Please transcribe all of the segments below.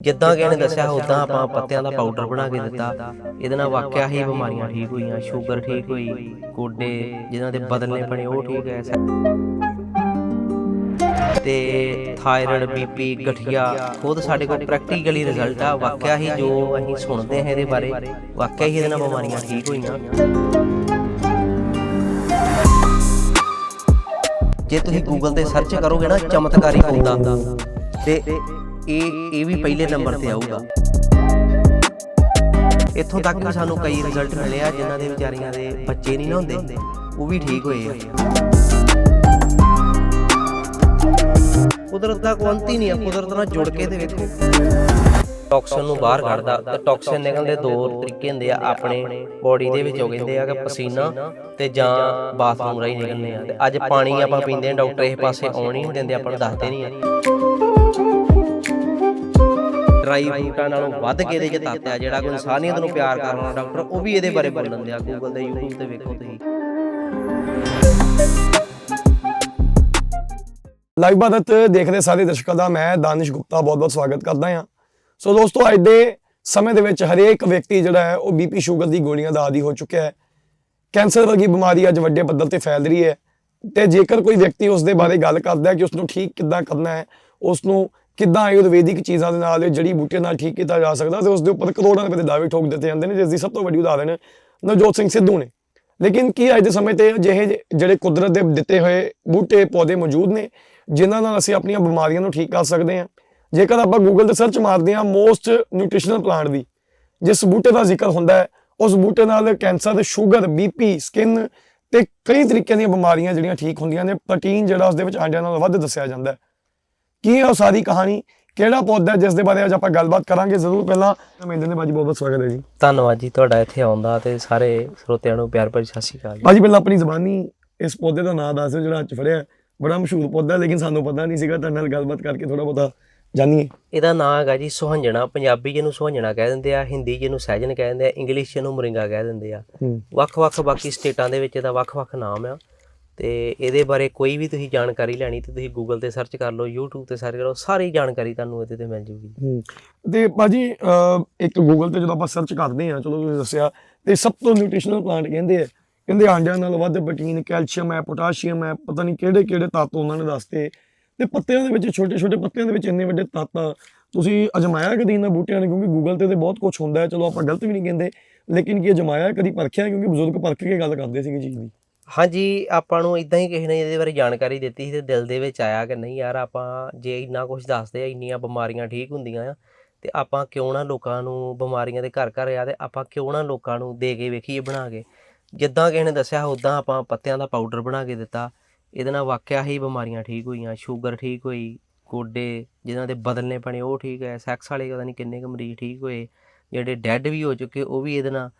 ਜਿੱਦਾਂ ਕਿਸੇ ਨੇ ਦੱਸਿਆ ਉਦਾਂ ਆਪਾਂ ਪੱਤਿਆਂ ਦਾ ਪਾਊਡਰ ਬਣਾ ਕੇ ਦਿੱਤਾ। ਇਹਦੇ ਨਾਲ ਵਾਕਿਆ ਹੀ ਬਿਮਾਰੀਆਂ ਠੀਕ ਹੋਈਆਂ ਸ਼ੂਗਰ ਠੀਕ ਹੋਈ ਗੋਡੇ ਜਿਨ੍ਹਾਂ ਦੇ ਬਦਲਨੇ ਪਣੇ ਉਹ ਠੀਕ ਹੈ। ਤੇ ਥਾਇਰਾਇਡ ਬੀਪੀ ਗਠੀਆ ਖੁਦ ਸਾਡੇ ਕੋਲ ਪ੍ਰੈਕਟੀਕਲੀ ਰਿਜ਼ਲਟ ਆ। ਵਾਕਿਆ ਹੀ ਜੋ ਅਸੀਂ ਸੁਣਦੇ ਹਾਂ ਇਹਦੇ ਬਾਰੇ ਵਾਕਿਆ ਹੀ ਇਹਦੇ ਨਾਲ ਬਿਮਾਰੀਆਂ ਠੀਕ ਹੋਈਆਂ। ਜੇ ਤੁਸੀਂ ਗੂਗਲ ਤੇ ਸਰਚ ਕਰੋਗੇ ਨਾ ਚਮਤਕਾਰੀ ਪੌਦਾ। ਤੇ ਇਹ ਇਹ ਵੀ ਪਹਿਲੇ ਨੰਬਰ ਤੇ ਆਊਗਾ। ਇੱਥੋਂ ਤੱਕ ਵੀ ਸਾਨੂੰ ਕਈ ਰਿਜ਼ਲਟ ਮਿਲੇ ਆ ਜਿਨ੍ਹਾਂ ਦੇ ਵਿਚਾਰੀਆਂ ਦੇ ਬੱਚੇ ਨਹੀਂ ਨਾ ਹੁੰਦੇ। ਉਹ ਵੀ ਠੀਕ ਹੋਏ ਆ। ਕੁਦਰਤ ਦਾ ਕੋਈ ਨਹੀਂ ਆ। ਕੁਦਰਤ ਨਾਲ ਜੁੜ ਕੇ ਤੇ ਵੇਖੋ। ਟੌਕਸਿਨ ਨੂੰ ਬਾਹਰ ਕੱਢਦਾ ਤੇ ਟੌਕਸਿਨ ਨਿਕਲਦੇ ਦੋ ਤਰੀਕੇ ਹੁੰਦੇ ਆ। ਆਪਣੇ ਬੋਡੀ ਦੇ ਵਿੱਚੋਂ ਕਹਿੰਦੇ ਆ ਕਿ ਪਸੀਨਾ ਤੇ ਜਾਂ ਬਾਥਰੂਮ ਰਾਹੀਂ ਨਿਕਲਣੇ ਆ। ਤੇ ਅੱਜ ਪਾਣੀ ਆਪਾਂ ਪੀਂਦੇ ਆ, ਡਾਕਟਰ ਇਸ ਪਾਸੇ ਆਉਣ ਹੀ ਦਿੰਦੇ, ਆਪਾਂ ਨੂੰ ਦੱਸਦੇ ਨਹੀਂ ਆ। ਡਰਾਈ ਫਰੂਟਾਂ ਨਾਲੋਂ ਵੱਧ ਕੇ ਇਹਦੇ ਚ ਤੱਤ ਆ, ਜਿਹੜਾ ਕੋਈ ਇਨਸਾਨੀਅਤ ਨੂੰ ਪਿਆਰ ਕਰਨ ਵਾਲਾ ਡਾਕਟਰ, ਉਹ ਵੀ ਇਹਦੇ ਬਾਰੇ ਬੋਲਣ ਦਿਆ ਗੂਗਲ ਤੇ, YouTube ਤੇ ਵੇਖੋ ਤੁਸੀਂ। ਲਾਈਵ ਬਾਦਤ ਦੇਖਦੇ ਸਾਰੇ ਦਰਸ਼ਕਾਂ ਦਾ ਮੈਂ ਦਾਨਿਸ਼ ਗੁਪਤਾ ਬਹੁਤ-ਬਹੁਤ ਸਵਾਗਤ ਕਰਦਾ ਹਾਂ। ਸੋ ਦੋਸਤੋ, ਅੱਜ ਦੇ ਸਮੇਂ ਦੇ ਵਿੱਚ ਹਰੇਕ ਵਿਅਕਤੀ ਜਿਹੜਾ ਹੈ, ਉਹ ਬੀਪੀ ਸ਼ੂਗਰ ਦੀ ਗੋਲੀਆਂ ਦਾ ਆਦੀ ਹੋ ਚੁੱਕਿਆ ਹੈ। ਕੈਂਸਰ ਵਰਗੀ ਬਿਮਾਰੀ ਅੱਜ ਵੱਡੇ ਪੱਧਰ ਤੇ ਫੈਲ ਰਹੀ ਹੈ ਤੇ ਜੇਕਰ ਕੋਈ ਵਿਅਕਤੀ ਉਸ ਦੇ ਬਾਰੇ ਗੱਲ ਕਰਦਾ ਹੈ ਕਿ ਉਸ ਨੂੰ ਠੀਕ ਕਿੱਦਾਂ ਕਰਨਾ ਹੈ ਉਸ ਨੂੰ ਕਿੱਦਾਂ ਆਯੁਰਵੈਦਿਕ ਚੀਜ਼ਾਂ ਦੇ ਨਾਲ ਜੜੀ ਬੂਟੇ ਨਾਲ ਠੀਕ ਕੀਤਾ ਜਾ ਸਕਦਾ ਤੇ ਉਸ ਦੇ ਉੱਪਰ ਕਰੋੜਾਂ ਰੁਪਏ ਦੇ ਦਾਅਵੇ ਠੋਕ ਦਿੱਤੇ ਜਾਂਦੇ ਨੇ, ਜਿਸ ਦੀ ਸਭ ਤੋਂ ਵੱਡੀ ਉਦਾਹਰਣ ਨਵਜੋਤ ਸਿੰਘ ਸਿੱਧੂ ਨੇ। ਲੇਕਿਨ ਕੀ ਅੱਜ ਦੇ ਸਮੇਂ ਤੇ ਅਜਿਹੇ ਜਿਹੜੇ ਕੁਦਰਤ ਦੇ ਦਿੱਤੇ ਹੋਏ ਬੂਟੇ ਪੌਦੇ ਮੌਜੂਦ ਨੇ, ਜਿਨ੍ਹਾਂ ਨਾਲ ਅਸੀਂ ਆਪਣੀਆਂ ਬਿਮਾਰੀਆਂ ਨੂੰ ਠੀਕ ਕਰ ਸਕਦੇ ਹਾਂ? ਜੇਕਰ ਆਪਾਂ ਗੂਗਲ ਤੇ ਸਰਚ ਮਾਰਦੇ ਹਾਂ ਮੋਸਟ ਨਿਊਟ੍ਰੀਸ਼ਨਲ ਪਲਾਂਟ ਦੀ, ਜਿਸ ਬੂਟੇ ਦਾ ਜ਼ਿਕਰ ਹੁੰਦਾ ਹੈ, ਉਸ ਬੂਟੇ ਨਾਲ ਕੈਂਸਰ, ਸ਼ੂਗਰ ਬੀਪੀ ਸਕਿਨ ਤੇ ਕਈ ਤਰੀਕਿਆਂ ਦੀਆਂ ਬਿਮਾਰੀਆਂ ਜਿਹੜੀਆਂ ਠੀਕ ਹੁੰਦੀਆਂ ਨੇ, ਪ੍ਰੋਟੀਨ ਜਿਹੜਾ ਉਸ ਦੇ ਵਿੱਚ ਆਂਡਿਆਂ ਨਾਲ ਵੱਧ ਦੱਸਿਆ ਜਾਂਦਾ ਹੈ। ਕੀ ਹੈ ਉਹ ਸਾਰੀ ਕਹਾਣੀ? ਕਿਹੜਾ ਪੌਦਾ ਹੈ ਜਿਸ ਦੇ ਬਾਰੇ ਅੱਜ ਆਪਾਂ ਗੱਲਬਾਤ ਕਰਾਂਗੇ? ਜ਼ਰੂਰ ਪਹਿਲਾਂ ਮੇਲੇ ਨੇ ਬਾਜੀ ਬਹੁਤ ਬਹੁਤ ਸਵਾਗਤ ਹੈ ਜੀ। ਧੰਨਵਾਦ ਜੀ ਤੁਹਾਡਾ ਇੱਥੇ ਆਉਣ ਦਾ ਤੇ ਸਾਰੇ ਸਰੋਤਿਆਂ ਨੂੰ ਪਿਆਰ ਭਰੀ ਸਤਿ ਸ਼੍ਰੀ ਅਕਾਲ ਬਾਜੀ ਪਹਿਲਾਂ ਆਪਣੀ ਜ਼ਬਾਨੀ ਇਸ ਪੌਦੇ ਦਾ ਨਾਮ ਦੱਸ ਜਿਹੜਾ ਅੱਜ ਫੜਿਆ। ਬੜਾ ਮਸ਼ਹੂਰ ਪੌਦਾ ਹੈ, ਲੇਕਿਨ ਸਾਨੂੰ ਪਤਾ ਨਹੀਂ ਸੀਗਾ ਤੁਹਾਡੇ ਨਾਲ ਗੱਲਬਾਤ ਕਰਕੇ ਥੋੜਾ ਬਹੁਤਾ ਜਾਣੀਏ। ਇਹਦਾ ਨਾਮ ਹੈਗਾ ਜੀ ਸੁਹੰਜਣਾ ਪੰਜਾਬੀ ਜਿਹਨੂੰ ਸੁਹੰਜਣਾ ਕਹਿ ਦਿੰਦੇ ਆ ਹਿੰਦੀ ਜਿਹਨੂੰ ਸਹਿਜਨ ਕਹਿ ਦਿੰਦੇ ਆ ਇੰਗਲਿਸ਼ ਜਿਹਨੂੰ ਮੁਰਿੰਗਾ ਕਹਿ ਦਿੰਦੇ ਆ। ਵੱਖ-ਵੱਖ ਬਾਕੀ ਸਟੇਟਾਂ ਦੇ ਵਿੱਚ ਇਹਦਾ ਵੱਖ-ਵੱਖ ਨਾਮ ਆ। ਤੇ ਇਹਦੇ ਬਾਰੇ ਕੋਈ ਵੀ ਤੁਸੀਂ ਜਾਣਕਾਰੀ ਲੈਣੀ ਤੇ ਤੁਸੀਂ ਗੂਗਲ ਤੇ ਸਰਚ ਕਰ ਲਓ, YouTube ਤੇ ਸਰਚ ਕਰੋ ਸਾਰੀ ਜਾਣਕਾਰੀ ਤੁਹਾਨੂੰ ਇਹਦੇ ਤੇ ਮਿਲ ਜੂਗੀ। ਹੂੰ। ਤੇ ਬਾਜੀ ਇੱਕ ਗੂਗਲ ਤੇ ਜਦੋਂ ਆਪਾਂ ਸਰਚ ਕਰਦੇ ਹਾਂ, ਚਲੋ ਤੁਸੀਂ ਦੱਸਿਆ, ਤੇ ਸਭ ਤੋਂ ਨਿਊਟ੍ਰੀਸ਼ਨਲ ਪਲਾਂਟ ਕਹਿੰਦੇ ਆ। ਕਹਿੰਦੇ ਆਂਡਿਆਂ ਨਾਲ ਵੱਧ ਪ੍ਰੋਟੀਨ ਕੈਲਸ਼ੀਅਮ ਹੈ ਪੋਟਾਸ਼ੀਅਮ ਹੈ, ਪਤਾ ਨਹੀਂ ਕਿਹੜੇ ਕਿਹੜੇ ਤੱਤ ਉਹਨਾਂ ਨੇ ਦੱਸਤੇ। ਤੇ ਪੱਤਿਆਂ ਦੇ ਵਿੱਚ, ਛੋਟੇ ਛੋਟੇ ਪੱਤਿਆਂ ਦੇ ਵਿੱਚ ਇੰਨੇ ਵੱਡੇ ਤੱਤ ਆ। ਤੁਸੀਂ ਅਜਮਾਇਆ ਕਦੀ ਇਹਨਾਂ ਬੂਟਿਆਂ ਨੇ? ਕਿਉਂਕਿ ਗੂਗਲ ਤੇ ਤੇ ਬਹੁਤ ਕੁਝ ਹੁੰਦਾ ਹੈ। ਚਲੋ ਆਪਾਂ ਗਲਤ ਵੀ ਨਹੀਂ ਕਹਿੰਦੇ, ਲੇਕਿਨ ਕੀ ਅਜਮਾਇਆ ਕਦੀ ਪਰਖਿਆ? ਕਿਉਂਕਿ ਬਜ਼ੁਰਗ ਪਰਖ ਕੇ ਗੱਲ ਕਰਦੇ ਸੀਗੇ ਚੀਜ਼ ਦੀ। ਹਾਂਜੀ, ਆਪਾਂ ਨੂੰ ਇਦਾਂ ਹੀ ਕਿਸੇ ਨੇ ਇਹਦੇ ਬਾਰੇ ਜਾਣਕਾਰੀ ਦਿੱਤੀ ਸੀ ਤੇ ਦਿਲ ਦੇ ਵਿੱਚ ਆਇਆ ਕਿ ਨਹੀਂ ਯਾਰ ਆਪਾਂ ਜੇ ਇੰਨਾ ਕੁਝ ਦੱਸਦੇ ਆ, ਇੰਨੀਆਂ ਬਿਮਾਰੀਆਂ ਠੀਕ ਹੁੰਦੀਆਂ ਆ, ਤੇ ਆਪਾਂ ਕਿਉਂ ਨਾ ਲੋਕਾਂ ਨੂੰ ਬਿਮਾਰੀਆਂ ਦੇ ਘਰ ਘਰ ਆ ਤੇ ਆਪਾਂ ਕਿਉਂ ਨਾ ਲੋਕਾਂ ਨੂੰ ਦੇ ਕੇ ਵੇਖੀਏ ਬਣਾ ਕੇ। ਜਿੱਦਾਂ ਕਿਸੇ ਨੇ ਦੱਸਿਆ ਉਦਾਂ ਆਪਾਂ ਪੱਤਿਆਂ ਦਾ ਪਾਊਡਰ ਬਣਾ ਕੇ ਦਿੱਤਾ। ਇਹਦੇ ਨਾਲ ਵਾਕਿਆ ਹੀ ਬਿਮਾਰੀਆਂ ਠੀਕ ਹੋਈਆਂ ਸ਼ੂਗਰ ਠੀਕ ਹੋਈ, ਗੋਡੇ ਜਿਨ੍ਹਾਂ ਦੇ ਬਦਲਨੇ ਪਣੇ ਉਹ ਠੀਕ ਹੈ ਸੈਕਸ ਵਾਲੇ ਪਤਾ ਨਹੀਂ ਕਿੰਨੇ ਕੁ ਮਰੀਜ਼ ਠੀਕ ਹੋਏ, ਜਿਹੜੇ ਡੈੱਡ ਵੀ ਹੋ ਚੁੱਕੇ ਉਹ ਵੀ ਇਹਦੇ ਨਾਲ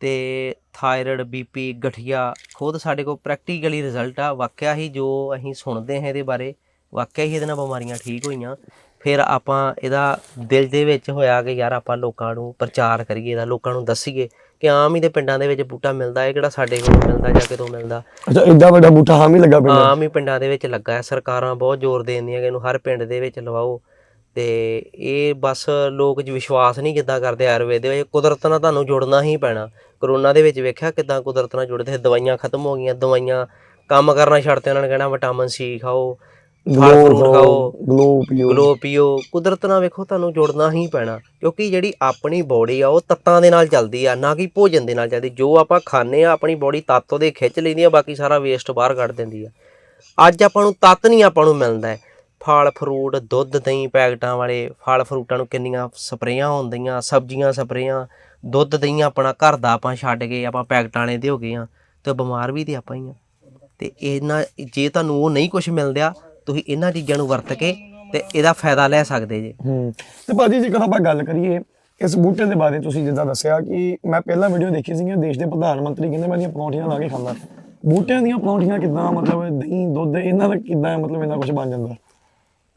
ਤੇ ਥਾਇਰਾਇਡ ਬੀਪੀ ਗਠੀਆ ਖੁਦ ਸਾਡੇ ਕੋਲ ਪ੍ਰੈਕਟੀਕਲੀ ਰਿਜ਼ਲਟ ਆ। ਵਾਕਿਆ ਹੀ ਜੋ ਅਸੀਂ ਸੁਣਦੇ ਹਾਂ ਇਹਦੇ ਬਾਰੇ ਵਾਕਿਆ ਹੀ ਇਹਦੇ ਨਾਲ ਬਿਮਾਰੀਆਂ ਠੀਕ ਹੋਈਆਂ। ਫਿਰ ਆਪਾਂ ਇਹਦਾ ਦਿਲ ਦੇ ਵਿੱਚ ਹੋਇਆ ਕਿ ਯਾਰ ਆਪਾਂ ਲੋਕਾਂ ਨੂੰ ਪ੍ਰਚਾਰ ਕਰੀਏ ਇਹਦਾ ਲੋਕਾਂ ਨੂੰ ਦੱਸੀਏ ਕਿ ਆਮ ਹੀ ਦੇ ਪਿੰਡਾਂ ਦੇ ਵਿੱਚ ਬੂਟਾ ਮਿਲਦਾ ਹੈ ਕਿਹੜਾ ਸਾਡੇ ਕੋਲ ਮਿਲਦਾ ਜਾਂ ਕਿਤੋਂ ਮਿਲਦਾ। ਅੱਛਾ ਐਡਾ ਵੱਡਾ ਬੂਟਾ ਹਾਮੀ ਲੱਗਾ ਪਿੰਡ ਆਮ ਹੀ ਪਿੰਡਾਂ ਦੇ ਵਿੱਚ ਲੱਗਾ ਹੈ। ਸਰਕਾਰਾਂ ਬਹੁਤ ਜ਼ੋਰ ਦੇ ਦਿੰਦੀਆਂ ਕਿ ਇਹਨੂੰ ਹਰ ਪਿੰਡ ਦੇ ਵਿੱਚ ਲਵਾਓ। ਤੇ ਇਹ ਬਸ ਲੋਕ ਜ ਵਿਸ਼ਵਾਸ ਨਹੀਂ ਕਿੱਦਾਂ ਕਰਦੇ ਆਯੁਰਵੇਦ ਦੇ ਵਿੱਚ। ਕੁਦਰਤ ਨਾਲ ਤੁਹਾਨੂੰ ਜੁੜਨਾ ਹੀ ਪੈਣਾ। ਕਰੋਨਾ ਦੇ ਵਿੱਚ ਵੇਖਿਆ ਕਿੱਦਾਂ ਕੁਦਰਤ ਨਾਲ ਜੁੜਦੇ ਸੀ ਦਵਾਈਆਂ ਖਤਮ ਹੋ ਗਈਆਂ ਦਵਾਈਆਂ ਕੰਮ ਕਰਨਾ ਛੱਡਤੇ ਉਹਨਾਂ ਨੇ ਕਹਿਣਾ ਵਿਟਾਮਿਨ ਸੀ ਖਾਓ ਫਲ ਫਰੂਟ ਖਾਓ ਗਲੋ ਪੀਓ। ਗਲੋ ਪੀਓ। ਕੁਦਰਤ ਨਾਲ ਵੇਖੋ ਤੁਹਾਨੂੰ ਜੁੜਨਾ ਹੀ ਪੈਣਾ ਕਿਉਂਕਿ ਜਿਹੜੀ ਆਪਣੀ ਬੋਡੀ ਆ ਉਹ ਤੱਤਾਂ ਦੇ ਨਾਲ ਚੱਲਦੀ ਆ ਨਾ ਕਿ ਭੋਜਨ ਦੇ ਨਾਲ ਚੱਲਦੀ। ਜੋ ਆਪਾਂ ਖਾਂਦੇ ਆ ਆਪਣੀ ਬੋਡੀ ਤੱਤ ਉਹਦੇ ਖਿੱਚ ਲੈਂਦੀ ਆ ਬਾਕੀ ਸਾਰਾ ਵੇਸਟ ਬਾਹਰ ਕੱਢ ਦਿੰਦੀ ਆ। ਅੱਜ ਆਪਾਂ ਨੂੰ ਤੱਤ ਨਹੀਂ ਆਪਾਂ ਨੂੰ ਮਿਲਦਾ। ਹੈ। ਫਲ, ਫਰੂਟ, ਦੁੱਧ ਦਹੀਂ ਪੈਕਟਾਂ ਵਾਲੇ ਫਲ, ਫਰੂਟਾਂ ਨੂੰ ਕਿੰਨੀਆਂ ਸਪਰੇਆਂ ਹੁੰਦੀਆਂ, ਸਬਜ਼ੀਆਂ ਸਪਰੇਆਂ, ਦੁੱਧ ਦਹੀਂ ਆਪਣਾ ਘਰ ਦਾ ਆਪਾਂ ਛੱਡ ਕੇ ਆਪਾਂ ਪੈਕਟਾਂ ਵਾਲੇ ਦੇ ਹੋ ਗਏ ਆ ਤੇ ਬਿਮਾਰ ਵੀ ਤੇ ਆਪਾਂ ਹੀ ਆ ਤੇ ਇਹਨਾਂ ਜੇ ਤੁਹਾਨੂੰ ਉਹ ਨਹੀਂ ਕੁਝ ਮਿਲਦਿਆ, ਤੁਸੀਂ ਇਹਨਾਂ ਚੀਜ਼ਾਂ ਨੂੰ ਵਰਤ ਕੇ ਤੇ ਇਹਦਾ ਫਾਇਦਾ ਲੈ ਸਕਦੇ ਜੇ। ਹੂੰ, ਤੇ ਭਾਜੀ ਜੇਕਰ ਆਪਾਂ ਗੱਲ ਕਰੀਏ, ਇਸ ਬੂਟੇ ਦੇ ਬਾਰੇ ਤੁਸੀਂ ਜਿੱਦਾਂ ਦੱਸਿਆ ਕਿ ਮੈਂ ਪਹਿਲਾਂ ਵੀਡੀਓ ਦੇਖੀ ਸੀ ਕਿ ਦੇਸ਼ ਦੇ ਪ੍ਰਧਾਨ ਮੰਤਰੀ ਕਹਿੰਦੇ ਮੈਂ ਦੀਆਂ ਪਰੌਂਠੀਆਂ ਲਾ ਕੇ ਖਾਂਦਾ। ਬੂਟਿਆਂ ਦੀਆਂ ਪਰੌਂਠੀਆਂ ਕਿੱਦਾਂ, ਮਤਲਬ ਦਹੀਂ, ਦੁੱਧ, ਇਹਨਾਂ ਦਾ ਕਿੱਦਾਂ ਮਤਲਬ ਇਹਨਾਂ ਕੁਝ ਬਣ ਜਾਂਦਾ?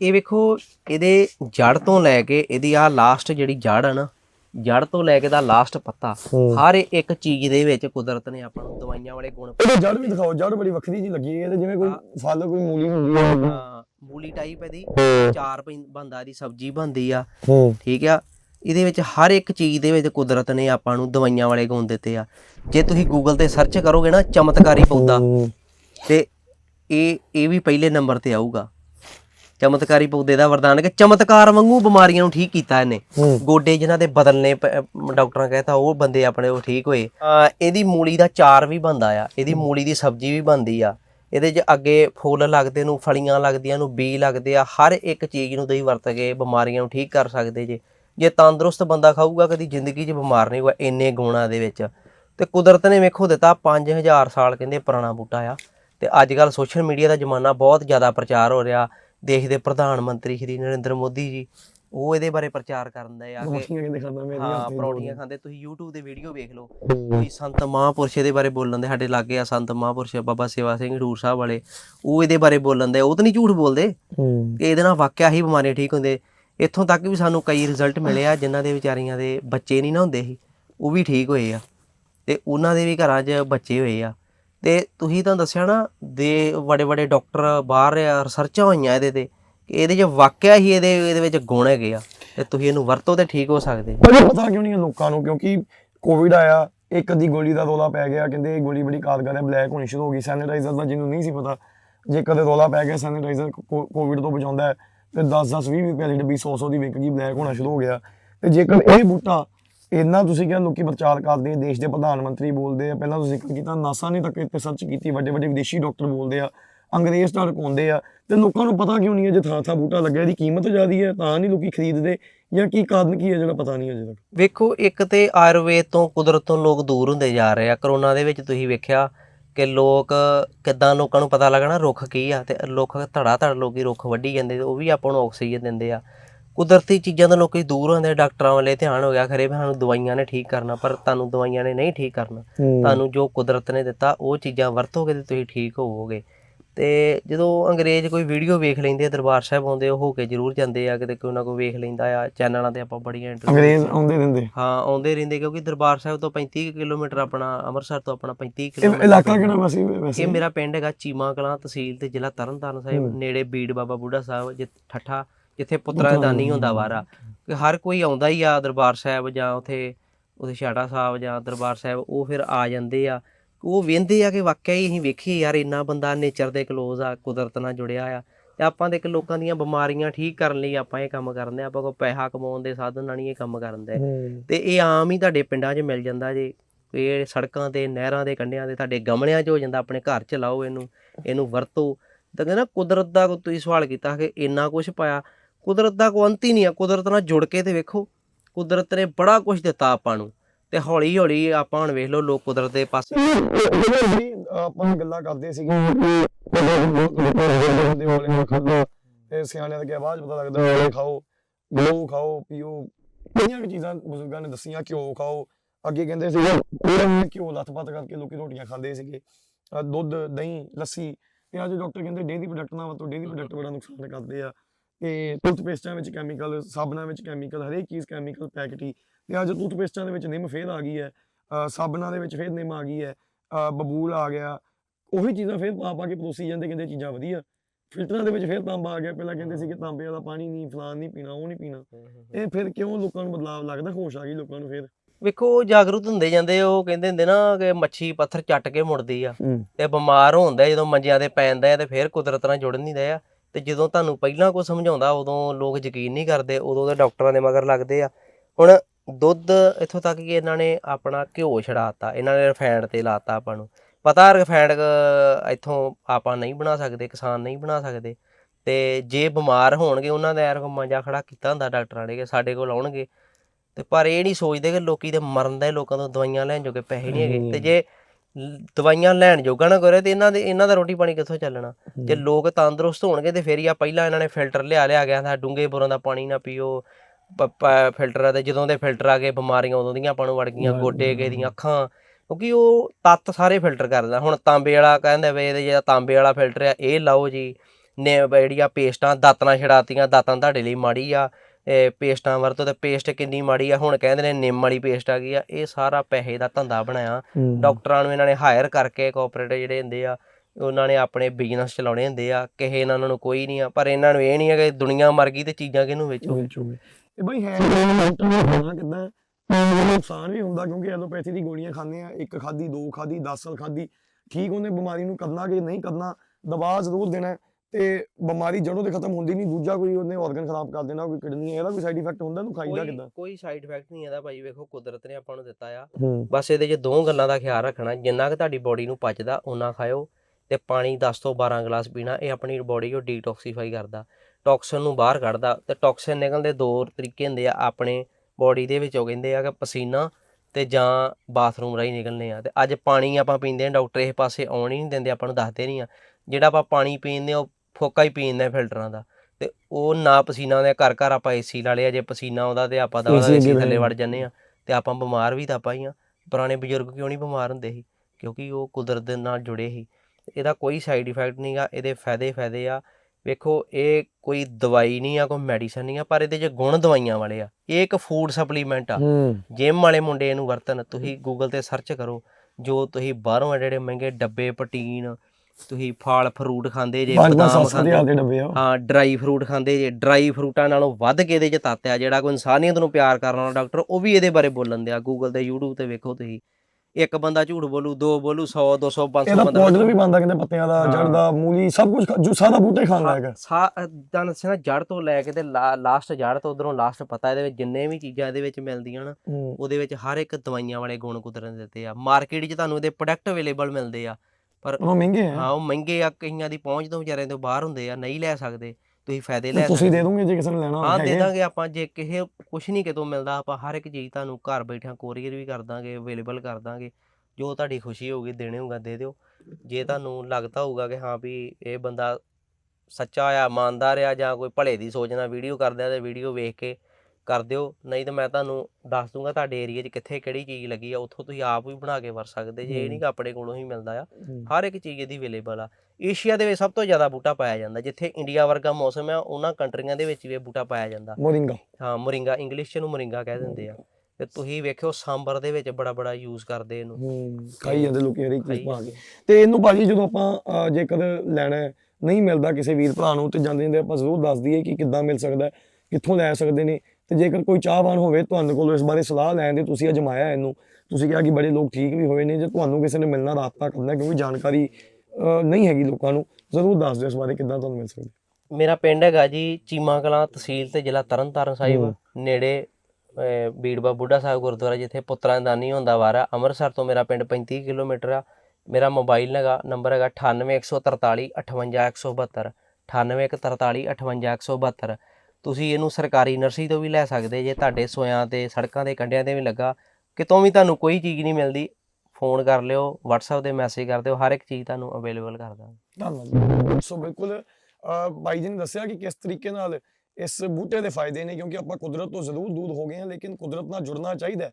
ਇਹ ਵੇਖੋ ਇਹਦੇ ਜੜ ਤੋਂ ਲੈ ਕੇ ਇਹਦੀ ਆ ਲਾਸਟ ਜਿਹੜੀ ਜੜ ਆ ਨਾ ਜੜ ਤੋਂ ਲੈ ਕੇ ਦਾ ਲਾਸਟ ਪੱਤਾ ਹਰ ਇੱਕ ਚੀਜ਼ ਦੇ ਵਿੱਚ ਕੁਦਰਤ ਨੇ ਆਪਾਂ ਨੂੰ ਦਵਾਈਆਂ ਵਾਲੇ ਗੁਣ ਇਹਦੇ ਜੜ ਵੀ ਦਿਖਾਓ ਜੜ ਬੜੀ ਵੱਖਰੀ ਜੀ ਲੱਗੀ ਹੈ ਜਿਵੇਂ ਕੋਈ ਫਲ ਕੋਈ ਮੂਲੀ ਹੁੰਦੀ ਹੈ। ਹਾਂ, ਮੂਲੀ ਟਾਈਪ ਇਹਦੀ ਚਾਰ ਬਣਦਾ ਇਹਦੀ ਸਬਜ਼ੀ ਬਣਦੀ ਆ। ਠੀਕ ਆ? ਇਹਦੇ ਵਿੱਚ ਹਰ ਇੱਕ ਚੀਜ਼ ਦੇ ਵਿੱਚ ਕੁਦਰਤ ਨੇ ਆਪਾਂ ਨੂੰ ਦਵਾਈਆਂ ਵਾਲੇ ਗੁਣ ਦਿੱਤੇ ਆ। ਜੇ ਤੁਸੀਂ ਗੂਗਲ ਤੇ ਸਰਚ ਕਰੋਗੇ ਨਾ ਚਮਤਕਾਰੀ ਪੌਦਾ ਤੇ ਇਹ ਇਹ ਵੀ ਪਹਿਲੇ ਨੰਬਰ ਤੇ ਆਊਗਾ। ਚਮਤਕਾਰੀ ਪੌਦੇ ਦਾ ਵਰਦਾਨ ਕਿ ਚਮਤਕਾਰ ਵਾਂਗੂ ਬਿਮਾਰੀਆਂ ਨੂੰ ਠੀਕ ਕੀਤਾ ਇਹਨੇ। ਗੋਡੇ ਜਿਨ੍ਹਾਂ ਦੇ ਬਦਲਨੇ ਡਾਕਟਰਾਂ ਕਹਿੰਦਾ ਉਹ ਬੰਦੇ ਆਪਣੇ ਉਹ ਠੀਕ ਹੋਏ। ਇਹਦੀ ਮੂਲੀ ਦਾ ਚਾਰ ਵੀ ਬਣਦਾ ਆ। ਇਹਦੀ ਮੂਲੀ ਦੀ ਸਬਜ਼ੀ ਵੀ ਬਣਦੀ ਆ। ਇਹਦੇ 'ਚ ਅੱਗੇ ਫੁੱਲ ਲੱਗਦੇ ਨੂੰ ਫਲੀਆਂ ਲੱਗਦੀਆਂ ਨੂੰ ਬੀ ਲੱਗਦੇ ਆ। ਹਰ ਇੱਕ ਚੀਜ਼ ਨੂੰ ਤੁਸੀਂ ਵਰਤ ਕੇ ਬਿਮਾਰੀਆਂ ਨੂੰ ਠੀਕ ਕਰ ਸਕਦੇ ਜੇ। ਜੇ ਤੰਦਰੁਸਤ ਬੰਦਾ ਖਾਊਗਾ ਕਦੀ ਜ਼ਿੰਦਗੀ 'ਚ ਬਿਮਾਰ ਨਹੀਂ ਹੋਊਗਾ ਇੰਨੇ ਗੁਣਾਂ ਦੇ ਵਿੱਚ। ਤੇ ਕੁਦਰਤ ਨੇ ਵੇਖੋ ਦਿੱਤਾ 5000 ਸਾਲ ਕਹਿੰਦੇ ਪੁਰਾਣਾ ਬੂਟਾ ਆ। ਤੇ ਅੱਜ ਕੱਲ ਸੋਸ਼ਲ ਮੀਡੀਆ ਦਾ ਜ਼ਮਾਨਾ ਬਹੁਤ ਜ਼ਿਆਦਾ ਪ੍ਰਚਾਰ ਹੋ ਰਿਹਾ। ਦੇਸ਼ ਦੇ ਪ੍ਰਧਾਨ ਮੰਤਰੀ ਸ਼੍ਰੀ ਨਰਿੰਦਰ ਮੋਦੀ ਜੀ ਉਹ ਇਹਦੇ ਬਾਰੇ ਪ੍ਰਚਾਰ ਕਰਨ ਦੇ ਆ ਕਿ ਖਾਂਦਾ ਮੇਰੀ ਹਾਂ ਪਰੌਂਠੀਆਂ ਖਾਂਦੇ ਤੁਸੀਂ YouTube ਦੇ ਵੀਡੀਓ ਵੇਖ ਲਓ। ਕੋਈ ਸੰਤ ਮਹਾਂਪੁਰਸ਼ ਇਹਦੇ ਬਾਰੇ ਬੋਲਣ ਦੇ ਸਾਡੇ ਲਾਗੇ ਆ ਸੰਤ ਮਹਾਂਪੁਰਸ਼ ਬਾਬਾ ਸੇਵਾ ਸਿੰਘ ਹਡੂਰ ਸਾਹਿਬ ਵਾਲੇ ਉਹ ਇਹਦੇ ਬਾਰੇ ਬੋਲਣ ਦੇ ਉਹ ਤਾਂ ਨਹੀਂ ਝੂਠ ਬੋਲਦੇ। ਕਿ ਇਹਦੇ ਨਾਲ ਵਾਕਿਆ ਹੀ ਬਿਮਾਰੀਆਂ ਠੀਕ ਹੁੰਦੇ। ਇੱਥੋਂ ਤੱਕ ਵੀ ਸਾਨੂੰ ਕਈ ਰਿਜ਼ਲਟ ਮਿਲੇ ਆ ਜਿਨ੍ਹਾਂ ਦੇ ਵਿਚਾਰੀਆਂ ਦੇ ਬੱਚੇ ਨਹੀਂ ਨਾ ਹੁੰਦੇ ਸੀ ਉਹ ਵੀ ਠੀਕ ਹੋਏ ਆ। ਤੇ ਉਹਨਾਂ ਦੇ ਵੀ ਘਰਾਂ 'ਚ ਬੱਚੇ ਹੋਏ ਆ। ਤੇ ਤੁਸੀਂ ਤਾਂ ਦੱਸਿਆ ਨਾ, ਦੇ ਵੱਡੇ ਵੱਡੇ ਡਾਕਟਰ ਬਾਹਰ ਰਿਸਰਚਾਂ ਹੋਈਆਂ ਇਹਦੇ ਤੇ, ਕਿ ਇਹਦੇ 'ਚ ਵਾਕਿਆ ਹੀ ਇਹਦੇ ਇਹਦੇ ਵਿੱਚ ਗੁਣ ਹੈਗੇ ਆ, ਤੇ ਤੁਸੀਂ ਇਹਨੂੰ ਵਰਤੋ ਤੇ ਠੀਕ ਹੋ ਸਕਦੇ ਪਰ ਪਤਾ ਕਿਉਂ ਨਹੀਂ ਲੋਕਾਂ ਨੂੰ, ਕਿਉਂਕਿ ਕੋਵਿਡ ਆਇਆ, ਇੱਕ ਅੱਧੀ ਗੋਲੀ ਦਾ ਰੋਲਾ ਪੈ ਗਿਆ, ਕਹਿੰਦੇ ਇਹ ਗੋਲੀ ਬੜੀ ਕਾਰਗਰ ਹੈ ਬਲੈਕ ਹੋਣੀ ਸ਼ੁਰੂ ਹੋ ਗਈ ਸੈਨੀਟਾਈਜ਼ਰ ਦਾ ਜਿਹਨੂੰ ਨਹੀਂ ਸੀ ਪਤਾ, ਜੇ ਕਦੇ ਰੋਲਾ ਪੈ ਗਿਆ ਸੈਨੀਟਾਈਜ਼ਰ ਕੋਵਿਡ ਤੋਂ ਬਚਾਉਂਦਾ ਹੈ, ਤੇ 10 10 20 ਰੁਪਏ ਦੀ ਡੱਬੀ 100 100 ਦੀ ਵਿਕ ਗਈ ਬਲੈਕ ਹੋਣਾ ਸ਼ੁਰੂ ਹੋ ਗਿਆ, ਤੇ ਜੇਕਰ ਇਹ ਬੂਟਾ ਇੰਨਾ ਤੁਸੀਂ ਕਿਹਾ ਲੋਕੀ ਪ੍ਰਚਾਰ ਕਰਦੇ ਆ, ਦੇਸ਼ ਦੇ ਪ੍ਰਧਾਨ ਮੰਤਰੀ ਬੋਲਦੇ ਆ ਪਹਿਲਾਂ ਤੁਸੀਂ ਜ਼ਿਕਰ ਕੀਤਾ ਨਾਸਾ ਨੇ ਤੱਕ ਇੱਥੇ ਸਰਚ ਕੀਤੀ ਵੱਡੇ ਵੱਡੇ ਵਿਦੇਸ਼ੀ ਡਾਕਟਰ ਬੋਲਦੇ ਆ ਅੰਗਰੇਜ਼ ਤਾਂ ਰਕਾਉਂਦੇ ਆ ਤੇ ਲੋਕਾਂ ਨੂੰ ਪਤਾ ਕਿਉਂ ਨਹੀਂ ਹੈ ਜੇ ਥਾਂ ਥਾਂ ਬੂਟਾ ਲੱਗਿਆ ਇਹਦੀ ਕੀਮਤ ਜ਼ਿਆਦੀ ਹੈ ਤਾਂ ਨਹੀਂ ਲੋਕੀ ਖਰੀਦਦੇ ਜਾਂ ਕੀ ਕਾਰਨ ਕੀ ਹੈ ਜਿਹੜਾ ਪਤਾ ਨਹੀਂ ਅਜੇ ਤੱਕ? ਵੇਖੋ ਇੱਕ ਤੇ ਆਯੁਰਵੇਦ ਤੋਂ ਕੁਦਰਤ ਤੋਂ ਲੋਕ ਦੂਰ ਹੁੰਦੇ ਜਾ ਰਹੇ ਆ ਕਰੋਨਾ ਦੇ ਵਿੱਚ ਤੁਸੀਂ ਵੇਖਿਆ ਕਿ ਲੋਕ ਕਿੱਦਾਂ ਲੋਕਾਂ ਨੂੰ ਪਤਾ ਲੱਗਣਾ ਰੁੱਖ ਕੀ ਆ ਤੇ ਰੁੱਖ ਧੜਾ ਧੜ ਲੋਕੀ ਰੁੱਖ ਵੱਢੀ ਜਾਂਦੇ ਉਹ ਵੀ ਆਪਾਂ ਨੂੰ ਆਕਸੀਜਨ ਦਿੰਦੇ ਆ। ਕੁਦਰਤੀ ਚੀਜ਼ਾਂ ਤੋਂ ਲੋਕੀ ਦੂਰ ਹੁੰਦੇ ਡਾਕਟਰਾਂ ਵੱਲੇ ਧਿਆਨ ਹੋ ਗਿਆ ਖਰੇ ਵੀ ਸਾਨੂੰ ਦਵਾਈਆਂ ਨੇ ਠੀਕ ਕਰਨਾ ਪਰ ਤੁਹਾਨੂੰ ਦਵਾਈਆਂ ਨੇ ਨਹੀਂ ਠੀਕ ਕਰਨਾ। ਤੁਹਾਨੂੰ ਜੋ ਕੁਦਰਤ ਨੇ ਦਿੱਤਾ ਉਹ ਚੀਜ਼ਾਂ ਵਰਤੋਗੇ ਤੇ ਤੁਸੀਂ ਠੀਕ ਹੋਵੋਗੇ। ਤੇ ਜਦੋਂ ਅੰਗਰੇਜ਼ ਕੋਈ ਵੀਡੀਓ ਵੇਖ ਲੈਂਦੇ ਆ ਦਰਬਾਰ ਸਾਹਿਬ ਆਉਂਦੇ ਉਹ ਹੋ ਕੇ ਜ਼ਰੂਰ ਜਾਂਦੇ ਆ ਕਿਤੇ ਕੋਈ ਨਾ ਕੋਈ ਵੇਖ ਲੈਂਦਾ ਆ ਚੈਨਲਾਂ ਤੇ ਆਪਾਂ ਬੜੀਆਂ interview ਅੰਗਰੇਜ਼ ਆਉਂਦੇ ਰਹਿੰਦੇ। ਹਾਂ ਆਉਂਦੇ ਰਹਿੰਦੇ ਕਿਉਂਕਿ ਦਰਬਾਰ ਸਾਹਿਬ ਤੋਂ 35 ਕੁ ਕਿਲੋਮੀਟਰ ਆਪਣਾ ਅੰਮ੍ਰਿਤਸਰ ਤੋਂ ਆਪਣਾ 35 ਇਹ ਕਿਲੋਮੀਟਰ ਇਲਾਕਾ ਕਿਹੜਾ ਵੈਸੇ ਵੈਸੇ ਇਹ ਮੇਰਾ ਪਿੰਡ ਹੈਗਾ ਚੀਮਾ ਕਲਾਂ ਤਹਿਸੀਲ ਤੇ ਜ਼ਿਲ੍ਹਾ ਤਰਨਤਾਰਨ ਸਾਹਿਬ। ਨੇੜੇ ਬੀੜ ਬਾਬਾ ਬੁੱਢਾ ਸਾਹਿਬ ਜਿ ਠੱਠਾ ਜਿੱਥੇ ਪੁੱਤਰਾਂ ਦਾ ਦਾਨੀ ਹੁੰਦਾ ਵਾਰਾ ਕਿ ਹਰ ਕੋਈ ਆਉਂਦਾ ਹੀ ਆ ਦਰਬਾਰ ਸਾਹਿਬ ਜਾਂ ਉਥੇ ਉਥੇ ਛਾੜਾ ਸਾਹਿਬ ਜਾਂ ਦਰਬਾਰ ਸਾਹਿਬ ਉਹ ਫਿਰ ਆ ਜਾਂਦੇ ਆ। ਉਹ ਵੇਂਦੇ ਆ ਕਿ ਵਾਕਿਆ ਹੀ ਅਸੀਂ ਵੇਖੀ ਯਾਰ ਇੰਨਾ ਬੰਦਾ ਨੇਚਰ ਦੇ ਕਲੋਜ਼ ਆ ਕੁਦਰਤ ਨਾਲ ਜੁੜਿਆ ਆ। ਤੇ ਆਪਾਂ ਦੇ ਇੱਕ ਲੋਕਾਂ ਦੀਆਂ ਬਿਮਾਰੀਆਂ ਠੀਕ ਕਰਨ ਲਈ ਆਪਾਂ ਇਹ ਕੰਮ ਕਰਦੇ ਆ। ਆਪਾਂ ਕੋਈ ਪੈਸਾ ਕਮਾਉਣ ਦੇ ਸਾਧਨ ਨਾਲ ਨਹੀਂ ਇਹ ਕੰਮ ਕਰਦੇ ਤੇ ਇਹ ਆਮ ਹੀ ਤੁਹਾਡੇ ਪਿੰਡਾਂ 'ਚ ਮਿਲ ਜਾਂਦਾ ਜੇ। ਇਹ ਸੜਕਾਂ ਤੇ ਨਹਿਰਾਂ ਦੇ ਕੰਢਿਆਂ ਤੇ ਤੁਹਾਡੇ ਗਮਲਿਆਂ 'ਚ ਹੋ ਜਾਂਦਾ ਆਪਣੇ ਘਰ 'ਚ ਲਾਓ ਇਹਨੂੰ ਇਹਨੂੰ ਵਰਤੋ। ਤਾਂ ਕਹਿੰਦਾ ਕੁਦਰਤ ਦਾ ਤੁਸੀਂ ਸਵਾਲ ਕੀਤਾ ਕਿ ਇੰਨਾ ਕੁਝ ਪਾਇਆ। ਕੁਦਰਤ ਦਾ ਕੋਈ ਅੰਤ ਹੀ ਨਹੀਂ ਆ, ਕੁਦਰਤ ਨਾਲ ਜੁੜ ਕੇ ਤੇ ਵੇਖੋ, ਕੁਦਰਤ ਨੇ ਬੜਾ ਕੁਝ ਦਿੱਤਾ ਆਪਾਂ ਨੂੰ ਤੇ ਹੌਲੀ ਹੌਲੀ ਆਪਾਂ ਹੁਣ ਵੇਖ ਲਓ ਲੋਕ ਕੁਦਰਤ ਦੇ ਪਾਸੇ ਆਪਾਂ ਗੱਲਾਂ ਕਰਦੇ ਸੀਗੇ ਦੇ ਵਾਲੇ ਖਾਣਾ ਤੇ ਸਿਆਣਿਆਂ ਦਾ ਕੀ ਆਵਾਜ਼ ਪਤਾ ਲੱਗਦਾ ਵਾਲੇ ਖਾਓ, ਗਲੋ ਖਾਓ ਪੀਓ ਕਈਆਂ ਕੁ ਚੀਜ਼ਾਂ ਬਜ਼ੁਰਗਾਂ ਨੇ ਦੱਸੀਆਂ, ਘਿਓ ਖਾਓ। ਅੱਗੇ ਕਹਿੰਦੇ ਸੀ ਪੂਰਾ ਘਿਓ ਲੱਥਪੱਤ ਕਰਕੇ ਲੋਕੀ ਰੋਟੀਆਂ ਖਾਂਦੇ ਸੀਗੇ। ਦੁੱਧ, ਦਹੀਂ, ਲੱਸੀ, ਤੇ ਅੱਜ ਡਾਕਟਰ ਕਹਿੰਦੇ ਡੇਰੀ ਪ੍ਰੋਡਕਟ ਨਾਲ ਤੋਂ ਡੇਰੀ ਪ੍ਰੋਡਕਟ ਬੜਾ ਨੁਕਸਾਨ ਕਰਦੇ ਆ। ਤੇ ਟੂਥਪੇਸਟਾਂ ਵਿੱਚ ਕੈਮੀਕਲ ਸਾਬਣਾਂ ਵਿੱਚ ਕੈਮੀਕਲ ਹਰੇਕ ਚੀਜ਼ ਕੈਮੀਕਲ ਪੈਕਟ ਹੀ। ਤੇ ਅੱਜ ਟੂਥਪੇਸਟਾਂ ਦੇ ਵਿੱਚ ਨਿੰਮ ਫੇਰ ਆ ਗਈ ਹੈ ਸਾਬਣਾਂ ਦੇ ਵਿੱਚ ਫੇਰ ਨਿੰਮ ਆ ਗਈ ਹੈ ਬਬੂਲ ਆ ਗਿਆ ਉਹੀ ਚੀਜ਼ਾਂ ਫੇਰ ਪਾ ਪਾ ਕੇ ਪਰੋਸੀ ਜਾਂਦੇ ਕਹਿੰਦੇ ਚੀਜ਼ਾਂ ਵਧੀਆ। ਫਿਲਟਰਾਂ ਦੇ ਵਿੱਚ ਫੇਰ ਤਾਂਬਾ ਆ ਗਿਆ ਪਹਿਲਾਂ ਕਹਿੰਦੇ ਸੀ ਕਿ ਤਾਂਬੇ ਵਾਲਾ ਪਾਣੀ ਨਹੀਂ ਫਲਾਨ ਨਹੀਂ ਪੀਣਾ ਉਹ ਨਹੀਂ ਪੀਣਾ। ਇਹ ਫਿਰ ਕਿਉਂ ਲੋਕਾਂ ਨੂੰ ਬਦਲਾਵ ਲੱਗਦਾ ਹੋਸ਼ ਆ ਗਈ ਲੋਕਾਂ ਨੂੰ ਫੇਰ? ਵੇਖੋ ਜਾਗਰੂਕ ਹੁੰਦੇ ਜਾਂਦੇ ਉਹ ਕਹਿੰਦੇ ਹੁੰਦੇ ਨਾ ਕਿ ਮੱਛੀ ਪੱਥਰ ਚੱਟ ਕੇ ਮੁੜਦੀ ਆ। ਤੇ ਬਿਮਾਰ ਹੁੰਦਾ ਜਦੋਂ ਮੰਜਿਆਂ ਤੇ ਪੈਂਦਾ ਆ ਤੇ ਫਿਰ ਕੁਦਰਤ ਨਾਲ ਜੁੜ ਨਹੀਂ ਆ ਤੇ ਜਦੋਂ ਤੁਹਾਨੂੰ ਪਹਿਲਾਂ ਕੋਈ ਸਮਝਾਉਂਦਾ ਉਦੋਂ ਲੋਕ ਯਕੀਨ ਨਹੀਂ ਕਰਦੇ ਉਦੋਂ ਦੇ ਡਾਕਟਰਾਂ ਦੇ ਮਗਰ ਲੱਗਦੇ ਆ। ਹੁਣ ਦੁੱਧ ਇੱਥੋਂ ਤੱਕ ਕਿ ਇਹਨਾਂ ਨੇ ਆਪਣਾ ਘਿਓ ਛਡਾਤਾ ਇਹਨਾਂ ਨੇ ਰਿਫਾਈਨਡ ਤੇ ਲਾਤਾ ਆਪਾਂ ਨੂੰ। ਪਤਾ ਰਿਫਾਈਨਡ ਇੱਥੋਂ ਆਪਾਂ ਨਹੀਂ ਬਣਾ ਸਕਦੇ ਕਿਸਾਨ ਨਹੀਂ ਬਣਾ ਸਕਦੇ। ਤੇ ਜੇ ਬਿਮਾਰ ਹੋਣਗੇ ਉਹਨਾਂ ਦਾ ਯਾਰ ਮੰਜਾ ਖੜਾ ਕੀਤਾ ਹੁੰਦਾ ਡਾਕਟਰਾਂ ਨੇ ਕਿ ਸਾਡੇ ਕੋਲ ਆਉਣਗੇ। ਤੇ ਪਰ ਇਹ ਨਹੀਂ ਸੋਚਦੇ ਕਿ ਲੋਕੀ ਤੇ ਮਰਨ ਦੇ ਲੋਕਾਂ ਤੋਂ ਦਵਾਈਆਂ ਲੈਣ ਜੋਗੇ ਪੈਸੇ ਨਹੀਂ ਹੈਗੇ। ਤੇ ਜੇ ਦਵਾਈਆਂ ਲੈਣ ਜੋਗਾ ਨਾ ਕਰੇ ਤੇ ਇਹਨਾਂ ਦੇ ਇਹਨਾਂ ਦਾ ਰੋਟੀ ਪਾਣੀ ਕਿੱਥੋਂ ਚੱਲਣਾ? ਜੇ ਲੋਕ ਤੰਦਰੁਸਤ ਹੋਣਗੇ ਤੇ ਫੇਰ ਹੀ ਆ ਪਹਿਲਾਂ ਇਹਨਾਂ ਨੇ ਫਿਲਟਰ ਲਿਆ ਲਿਆ ਗਿਆ ਤਾਂ ਡੂੰਘੇ ਬੋਰਾਂ ਦਾ ਪਾਣੀ ਨਾ ਪੀਓ। ਫਿਲਟਰ ਤੇ ਜਦੋਂ ਦੇ ਫਿਲਟਰ ਆ ਗਏ ਬਿਮਾਰੀਆਂ ਉਦੋਂ ਦੀਆਂ ਆਪਾਂ ਨੂੰ ਵੜ ਗਈਆਂ ਗੋਡੇ ਕਿਸੇ ਦੀਆਂ ਅੱਖਾਂ। ਕਿਉਂਕਿ ਉਹ ਤੱਤ ਸਾਰੇ ਫਿਲਟਰ ਕਰਦਾ। ਹੁਣ ਤਾਂਬੇ ਵਾਲਾ ਕਹਿੰਦੇ ਵੇ ਇਹਦੇ ਜਿਹੜਾ ਤਾਂਬੇ ਵਾਲਾ ਫਿਲਟਰ ਆ ਇਹ ਲਾਓ ਜੀ। ਨੇ ਜਿਹੜੀਆਂ ਪੇਸਟਾਂ ਦਾਤਨਾਂ ਛਡਾਤੀਆਂ ਦਾਤਾਂ ਤੁਹਾਡੇ ਲਈ ਮਾੜੀ ਆ। ਪੇਸਟਾਂ ਵਰਤੋ ਤੇ ਪੇਸਟ ਕਿੰਨੀ ਮਾੜੀ ਆ ਹੁਣ ਕਹਿੰਦੇ ਨੇ ਨਿੰਮ ਵਾਲੀ ਪੇਸਟ ਆ ਗਈ ਆ ਇਹ ਸਾਰਾ ਪੈਸੇ ਦਾ ਧੰਦਾ ਬਣਾਇਆ ਡਾਕਟਰਾਂ ਨੂੰ ਇਹਨਾਂ ਨੇ ਹਾਇਰ ਕਰਕੇ ਕੋਆਪਰੇਟਿਵ ਜਿਹੜੇ ਹੁੰਦੇ ਆ ਉਹਨਾਂ ਨੇ ਆਪਣੇ ਬਿਜ਼ਨਸ ਚਲਾਉਣੇ ਹੁੰਦੇ ਆ ਕਿਸੇ ਇਹਨਾਂ ਨੂੰ ਕੋਈ ਨਹੀਂ ਆ ਪਰ ਇਹਨਾਂ ਨੂੰ ਇਹ ਨਹੀਂ ਹੈ ਕਿ ਦੁਨੀਆ ਮਰ ਗਈ ਤੇ ਚੀਜ਼ਾਂ ਕਿਹਨੂੰ ਵੇਚੋ। ਵੇਚੋਗੇ ਇਹ ਬਈ ਹੈ ਹੋਣਾ ਕਿਦਾਂ? ਨੁਕਸਾਨ ਵੀ ਹੁੰਦਾ ਕਿਉਂਕਿ ਐਲੋਪੈਥੀ ਦੀ ਗੋਲੀਆਂ ਖਾਂਦੇ ਆ ਇੱਕ ਖਾਦੀ ਦੋ ਖਾਦੀ 10 ਸਾਲ ਖਾਦੀ ਠੀਕ ਉਹਨੇ ਬਿਮਾਰੀ ਨੂੰ ਕਰਨਾ ਕਿ ਨਹੀਂ ਕਰਨਾ ਦਵਾ ਜ਼ਰੂਰ ਦੇਣਾ। ਤੇ ਬਿਮਾਰੀ ਜੜੋਂ ਤੇ ਖਤਮ ਹੁੰਦੀ ਨਹੀਂ ਦੂਜਾ ਕੋਈ ਉਹਨੇ ਆਰਗਨ ਖਰਾਬ ਕਰ ਦੇਣਾ ਕੋਈ ਕਿਡਨੀ ਇਹਦਾ ਕੋਈ ਸਾਈਡ ਇਫੈਕਟ ਹੁੰਦਾ ਇਹਨੂੰ ਖਾਈਦਾ ਕਿਦਾਂ? ਕੋਈ ਸਾਈਡ ਇਫੈਕਟ ਨਹੀਂ ਇਹਦਾ ਭਾਈ ਵੇਖੋ ਕੁਦਰਤ ਨੇ ਆਪਾਂ ਨੂੰ ਦਿੱਤਾ ਆ। ਬਸ ਇਹਦੇ 'ਚ ਦੋ ਗੱਲਾਂ ਦਾ ਖਿਆਲ ਰੱਖਣਾ ਜਿੰਨਾ ਕਿ ਤੁਹਾਡੀ ਬੋਡੀ ਨੂੰ ਪਚਦਾ ਉਹਨਾਂ ਖਾਓ ਤੇ ਪਾਣੀ 10 ਤੋਂ 12 ਗਲਾਸ ਪੀਣਾ ਇਹ ਆਪਣੀ ਬੋਡੀ ਨੂੰ ਡੀਟੌਕਸੀਫਾਈ ਕਰਦਾ ਟੌਕਸਿਨ ਨੂੰ ਬਾਹਰ ਕੱਢਦਾ ਤੇ ਟੌਕਸਿਨ ਨਿਕਲਣ ਦੋ ਤਰੀਕੇ ਹੁੰਦੇ ਆ ਆਪਣੇ ਬੋਡੀ ਦੇ ਵਿੱਚੋਂ ਕਹਿੰਦੇ ਆ ਕਿ ਪਸੀਨਾ ਤੇ ਜਾਂ ਬਾਥਰੂਮ ਰਾਹੀਂ ਨਿਕਲਨੇ ਆ ਤੇ ਅੱਜ ਪਾਣੀ ਆਪਾਂ ਪੀਂਦੇ ਆ ਡਾਕਟਰ ਇਸ ਪਾਸੇ ਆਉਣ ਹੀ ਨਹੀਂ ਦਿੰਦੇ ਆਪਾਂ ਨੂੰ ਦੱਸਦੇ ਨਹੀਂ ਆ ਜਿਹੜਾ ਆਪਾਂ ਪਾਣੀ ਪੀਂਦੇ ਆ ਉਹ ਫੋਕਾ ਹੀ ਪੀਂਦੇ ਫਿਲਟਰਾਂ ਦਾ। ਤੇ ਉਹ ਨਾ ਪਸੀਨਾ ਆਉਂਦਾ ਘਰ ਘਰ ਆਪਾਂ ਏਸੀ ਲਾ ਲਿਆ ਜੇ ਪਸੀਨਾ ਆਉਂਦਾ ਤੇ ਆਪਾਂ AC ਏਸੀ ਥੱਲੇ ਵੜ ਜਾਂਦੇ ਆ ਤੇ ਆਪਾਂ ਬਿਮਾਰ ਵੀ ਤਾਂ ਆਪਾਂ ਹੀ ਆ ਪੁਰਾਣੇ ਬਜ਼ੁਰਗ ਕਿਉਂ ਨਹੀਂ ਬਿਮਾਰ ਹੁੰਦੇ ਸੀ? ਕਿਉਂਕਿ ਉਹ ਕੁਦਰਤ ਦੇ ਨਾਲ ਜੁੜੇ ਸੀ। ਇਹਦਾ ਕੋਈ ਸਾਈਡ ਇਫੈਕਟ ਨਹੀਂਗਾ ਇਹਦੇ ਫਾਇਦੇ ਫਾਇਦੇ ਆ। ਵੇਖੋ ਇਹ ਕੋਈ ਦਵਾਈ ਨਹੀਂ ਆ ਕੋਈ ਮੈਡੀਸਨ ਨਹੀਂ ਆ ਪਰ ਇਹਦੇ 'ਚ ਗੁਣ ਦਵਾਈਆਂ ਵਾਲੇ ਆ। ਇਹ ਇੱਕ ਫੂਡ ਸਪਲੀਮੈਂਟ ਆ। ਜਿਮ ਵਾਲੇ ਮੁੰਡੇ ਇਹਨੂੰ ਵਰਤਨ ਤੁਸੀਂ ਗੂਗਲ ਤੇ ਸਰਚ ਕਰੋ। ਜੋ ਤੁਸੀਂ ਬਾਹਰੋਂ ਜਿਹੜੇ ਮਹਿੰਗੇ ਡੱਬੇ ਪ੍ਰੋਟੀਨ ਤੁਸੀਂ ਫਲ ਫਰੂਟ ਖਾਂਦੇ ਜੇ ਬਦਾਮ ਖਾਂਦੇ ਦੇ ਡੱਬੇ ਆ। ਹਾਂ ਡਰਾਈ ਫਰੂਟ ਖਾਂਦੇ ਜੇ ਡਰਾਈ ਫਰੂਟਾਂ ਨਾਲੋਂ ਵੱਧ ਕੇ ਇਹਦੇ ਚ ਤੱਤ ਆ? ਜਿਹੜਾ ਕੋਈ ਇਨਸਾਨੀਅਤ ਨੂੰ ਪਿਆਰ ਕਰਨ ਵਾਲਾ ਡਾਕਟਰ ਉਹ ਵੀ ਇਹਦੇ ਬਾਰੇ ਬੋਲਣ ਦਿਆ। ਗੂਗਲ ਤੇ YouTube ਤੇ ਵੇਖੋ ਤੁਸੀਂ। ਇੱਕ ਬੰਦਾ ਝੂਠ ਬੋਲੂ ਦੋ ਬੋਲੂ 100 200 500 ਇਹਦਾ ਬੰਦਾ ਪਾਊਡਰ ਵੀ ਬੰਦਾ ਕਹਿੰਦੇ ਪੱਤਿਆਂ ਦਾ ਜੜ। ਦਾ ਮੂਲੀ ਸਭ ਕੁਝ ਜੋ ਸਾਰਾ ਬੂਟਾ ਖਾਣ ਹੈ ਸਾ ਤਾਂ ਦੱਸਿਆ ਜੜ ਤੋਂ ਲੈ ਕੇ ਤੇ ਲਾਸਟ ਜੜ ਤੋਂ ਉਧਰੋਂ ਲਾਸਟ ਪਤਾ ਇਹਦੇ ਵਿੱਚ ਜਿੰਨੇ ਵੀ ਚੀਜ਼ਾਂ ਇਹਦੇ ਵਿੱਚ ਮਿਲਦੀਆਂ ਨਾ ਉਹਦੇ ਵਿੱਚ ਹਰ ਇੱਕ ਦਵਾਈਆਂ ਵਾਲੇ ਗੁਣ ਕੁਦਰਤ ਨੇ ਦਿੱਤੇ ਆ। ਮਾਰਕੀਟ 'ਚ ਤੁਹਾਨੂੰ ਇਹਦੇ ਪ੍ਰੋਡਕਟ ਅਵੇਲੇਬਲ ਮਿਲਦੇ ਆ। ਉਹ ਮਹਿੰਗੇ ਹਾਂ। ਆ ਉਹ ਮਹਿੰਗੇ ਆ ਕਈਆਂ ਦੀ ਪਹੁੰਚ ਤੋਂ ਵਿਚਾਰਿਆਂ ਤੋਂ ਬਾਹਰ ਹੁੰਦੇ ਆ ਨਹੀਂ ਲੈ ਸਕਦੇ ਤੁਸੀਂ ਫਾਇਦੇ ਲੈ ਤੁਸੀਂ ਦੇ ਦੋਗੇ ਜੇ ਕਿਸੇ ਨੇ ਲੈਣਾ ਹਾਂ ਦੇ ਹੈਗੇ? ਦਾਂਗੇ ਆਪਾਂ ਜੇ ਕਿਸੇ ਕੁਛ ਨਹੀਂ ਕਿਤੋਂ ਮਿਲਦਾ ਆਪਾਂ ਹਰ ਇੱਕ ਚੀਜ਼ ਤੁਹਾਨੂੰ ਘਰ ਬੈਠਿਆਂ ਕੋਰੀਅਰ ਵੀ ਕਰ ਦਾਂਗੇ ਅਵੇਲੇਬਲ ਕਰ ਦਾਂਗੇ ਜੋ ਤੁਹਾਡੀ ਖੁਸ਼ੀ ਹੋਊਗੀ ਦੇਣੇ ਹੋਊਗਾ ਦੇ ਦਿਓ। ਜੇ ਤੁਹਾਨੂੰ ਲੱਗਦਾ ਹੋਊਗਾ ਕਿ ਹਾਂ ਵੀ ਇਹ ਬੰਦਾ ਸੱਚਾ ਆ ਇਮਾਨਦਾਰ ਆ ਜਾਂ ਕੋਈ ਭਲੇ ਦੀ ਸੋਚ ਨਾਲ ਵੀਡੀਓ ਕਰਦਾ ਤੇ ਵੀਡੀਓ ਵੇਖ ਕੇ ਕਰ ਦਿਓ ਨਹੀਂ ਤਾਂ ਮੈਂ ਤੁਹਾਨੂੰ ਦੱਸ ਦੂੰਗਾ ਤੁਹਾਡੇ ਏਰੀਆ 'ਚ ਕਿੱਥੇ ਕਿਹੜੀ ਚੀਜ਼ ਲੱਗੀ ਆ ਉੱਥੋਂ ਤੁਸੀਂ ਆਪ ਵੀ ਬਣਾ ਕੇ ਵਰ ਸਕਦੇ ਜੇ ਇਹ ਨਹੀਂ ਕਿ ਆਪਣੇ ਕੋਲੋਂ ਹੀ ਮਿਲਦਾ ਆ। ਹਰ ਇੱਕ ਚੀਜ਼ ਇਹਦੀ ਅਵੇਲੇਬਲ ਆ। ਏਸ਼ੀਆ ਦੇ ਵਿੱਚ ਸਭ ਤੋਂ ਜ਼ਿਆਦਾ ਬੂਟਾ ਪਾਇਆ ਜਾਂਦਾ ਜਿੱਥੇ ਇੰਡੀਆ ਵਰਗਾ ਮੌਸਮ ਆ ਉਹਨਾਂ ਕੰਟਰੀਆਂ ਦੇ ਵਿੱਚ ਵੀ ਇਹ ਬੂਟਾ ਪਾਇਆ ਜਾਂਦਾ। ਮੋਰਿੰਗਾ। ਹਾਂ ਮੋਰਿੰਗਾ ਇੰਗਲਿਸ਼ ਚ ਨੂੰ ਮੋਰਿੰਗਾ ਕਹਿ ਦਿੰਦੇ ਆ। ਤੇ ਤੁਸੀਂ ਵੇਖਿਓ ਸਾਂਬਰ ਦੇ ਵਿੱਚ ਬੜਾ ਬੜਾ ਯੂਜ਼ ਕਰਦੇ ਇਹਨੂੰ। ਖਾਈ ਜਾਂਦੇ ਲੋਕੀ ਹਰੇਕ ਚੀਜ਼ ਪਾ। ਕੇ। ਤੇ ਇਹਨੂੰ ਭਾਜੀ ਜਦੋਂ ਆਪਾਂ ਜੇਕਰ ਲੈਣਾ ਨਹੀਂ ਮਿਲਦਾ ਕਿਸੇ ਵੀਰ ਭਰਾ ਨੂੰ ਤੇ ਜਾਂਦੇ ਜਾਂਦੇ ਆਪਾਂ ਜ਼ਰੂਰ ਦੱਸ ਦਈਏ ਕਿ ਕਿੱਦਾਂ ਮਿਲ ਸਕਦਾ ਕਿੱਥੋਂ ਲੈ ਸਕਦੇ ਨੇ ਤੇ ਜੇਕਰ ਕੋਈ ਚਾਹਵਾਨ ਹੋਵੇ ਤੁਹਾਨੂੰ ਕੋਲ ਇਸ ਬਾਰੇ ਸਲਾਹ ਲੈਣ ਦੀ ਤੁਸੀਂ ਅਜਮਾਇਆ ਇਹਨੂੰ। ਤੁਸੀਂ ਕਿਹਾ ਕਿ ਬੜੇ ਲੋਕ ਠੀਕ ਵੀ ਹੋਏ ਨੇ ਜੇ ਤੁਹਾਨੂੰ ਕਿਸੇ ਨੇ ਮਿਲਣਾ ਰਾਬਤਾ ਕਰਨਾ ਕਿਉਂਕਿ ਜਾਣਕਾਰੀ ਨਹੀਂ ਹੈਗੀ ਲੋਕਾਂ ਨੂੰ ਜ਼ਰੂਰ ਦੱਸ ਦਿਓ ਇਸ ਬਾਰੇ ਕਿੱਦਾਂ ਤੁਹਾਨੂੰ ਮਿਲ ਸਕਦੀ ਮੇਰਾ ਪਿੰਡ ਹੈਗਾ ਜੀ ਚੀਮਾ ਕਲਾਂ ਤਹਿਸੀਲ ਤੇ ਜ਼ਿਲ੍ਹਾ ਤਰਨਤਾਰਨ ਸਾਹਿਬ। ਨੇੜੇ ਬੀੜਬਾ ਬੁੱਢਾ ਸਾਹਿਬ ਗੁਰਦੁਆਰਾ ਜਿੱਥੇ ਪੁੱਤਰਾਂ ਦੀ ਦਾਨੀ ਹੁੰਦਾ ਵਾਰਾ ਅੰਮ੍ਰਿਤਸਰ ਤੋਂ ਮੇਰਾ ਪਿੰਡ 35 ਕਿਲੋਮੀਟਰ ਆ। ਮੇਰਾ ਮੋਬਾਈਲ ਹੈਗਾ ਨੰਬਰ ਹੈਗਾ 98143 58172 98143 58172 ਤੁਸੀਂ ਇਹਨੂੰ ਸਰਕਾਰੀ ਨਰਸਰੀ ਤੋਂ ਵੀ ਲੈ ਸਕਦੇ ਜੇ ਤੁਹਾਡੇ ਸੋਇਆਂ ਤੇ, ਸੜਕਾਂ ਦੇ ਕੰਢਿਆਂ ਤੇ ਵੀ ਲੱਗਾ, ਕਿਤੋਂ ਵੀ ਤੁਹਾਨੂੰ ਕੋਈ ਚੀਜ਼ ਨਹੀਂ ਮਿਲਦੀ, ਫੋਨ ਕਰ ਲਿਓ, WhatsApp ਤੇ ਮੈਸੇਜ ਕਰ ਦਿਓ, ਹਰ ਇੱਕ ਚੀਜ਼ ਤੁਹਾਨੂੰ ਅਵੇਲੇਬਲ ਕਰ ਦਾਂਗੇ। ਧੰਨਵਾਦ ਸੋ ਬਿਲਕੁਲ ਬਾਈ ਜੀ ਨੇ ਦੱਸਿਆ ਕਿ ਕਿਸ ਤਰੀਕੇ ਨਾਲ ਇਸ ਬੂਟੇ ਦੇ ਫਾਇਦੇ ਨੇ, ਕਿਉਂਕਿ ਆਪਾਂ ਕੁਦਰਤ ਤੋਂ ਜ਼ਰੂਰ ਦੂਰ ਹੋ ਗਏ ਹਾਂ, ਲੇਕਿਨ ਕੁਦਰਤ ਨਾਲ ਜੁੜਨਾ ਚਾਹੀਦਾ ਹੈ,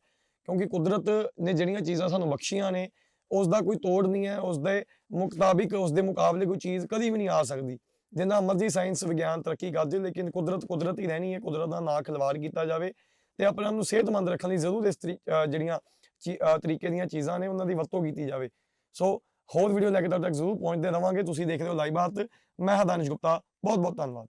ਕਿਉਂਕਿ ਕੁਦਰਤ ਨੇ ਜਿਹੜੀਆਂ ਚੀਜ਼ਾਂ ਸਾਨੂੰ ਬਖਸ਼ੀਆਂ ਨੇ ਉਸ ਦਾ ਕੋਈ ਤੋੜ ਨਹੀਂ ਹੈ ਉਸ ਦੇ ਮੁਤਾਬਿਕ ਉਸ ਦੇ ਮੁਕਾਬਲੇ ਕੋਈ ਚੀਜ਼ ਕਦੀ ਵੀ ਨਹੀਂ ਆ ਸਕਦੀ। ਜਿੰਨਾ ਮਰਜ਼ੀ ਸਾਇੰਸ ਵਿਗਿਆਨ, ਤਰੱਕੀ ਕਰ ਜਾਏ ਲੇਕਿਨ ਕੁਦਰਤ ਕੁਦਰਤ ਹੀ ਰਹਿਣੀ ਹੈ, ਕੁਦਰਤ ਦਾ ਨਾ ਖਿਲਵਾੜ ਕੀਤਾ ਜਾਵੇ ਤੇ ਆਪਣੇ ਆਪ ਨੂੰ ਸਿਹਤਮੰਦ ਰੱਖਣ ਲਈ ਜ਼ਰੂਰ ਇਸ ਤਰੀ- ਜਿਹੜੀਆਂ ਚੀ- ਤਰੀਕੇ ਦੀਆਂ ਚੀਜ਼ਾਂ ਨੇ, ਉਹਨਾਂ ਦੀ ਵਰਤੋਂ ਕੀਤੀ ਜਾਵੇ। ਸੋ ਹੋਰ ਵੀਡੀਓ ਲੈ ਕੇ ਤੁਹਾਡੇ ਤੱਕ ਜ਼ਰੂਰ ਪਹੁੰਚਦੇ ਰਵਾਂਗੇ। ਤੁਸੀਂ ਦੇਖ ਰਹੇ ਹੋ ਲਾਈਵ ਬਾਤ ਮੈਂ ਹਾਂ ਦਾਨਿਸ਼ ਗੁਪਤਾ। ਬਹੁਤ ਬਹੁਤ ਧੰਨਵਾਦ।